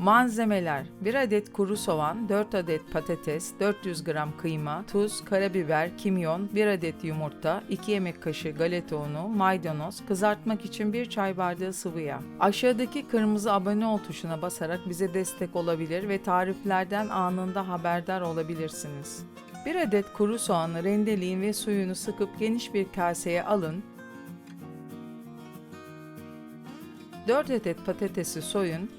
Malzemeler 1 adet kuru soğan, 4 adet patates, 400 gram kıyma, tuz, karabiber, kimyon, 1 adet yumurta, 2 yemek kaşığı galeta unu, maydanoz, kızartmak için 1 çay bardağı sıvı yağ. Aşağıdaki kırmızı abone ol tuşuna basarak bize destek olabilir ve tariflerden anında haberdar olabilirsiniz. 1 adet kuru soğanı rendeleyin ve suyunu sıkıp geniş bir kaseye alın. 4 adet patatesi soyun.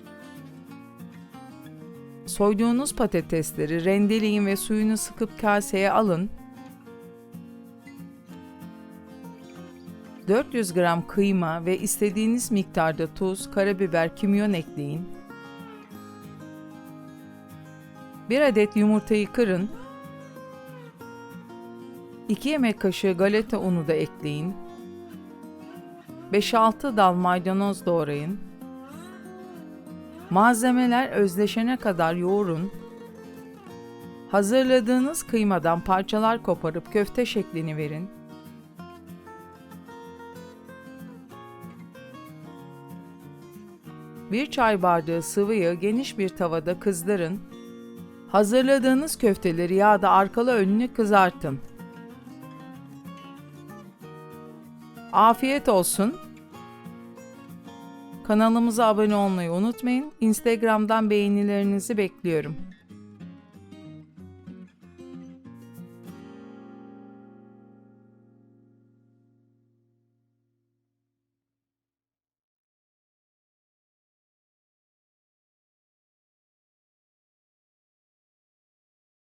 Soyduğunuz patatesleri rendeleyin ve suyunu sıkıp kaseye alın. 400 gram kıyma ve istediğiniz miktarda tuz, karabiber, kimyon ekleyin. 1 adet yumurtayı kırın. 2 yemek kaşığı galeta unu da ekleyin. 5-6 dal maydanoz doğrayın. Malzemeler özleşene kadar yoğurun. Hazırladığınız kıymadan parçalar koparıp köfte şeklini verin. Bir çay bardağı sıvıyı geniş bir tavada kızdırın. Hazırladığınız köfteleri yağda arkalı önlü kızartın. Afiyet olsun. Kanalımıza abone olmayı unutmayın. Instagram'dan beğenilerinizi bekliyorum.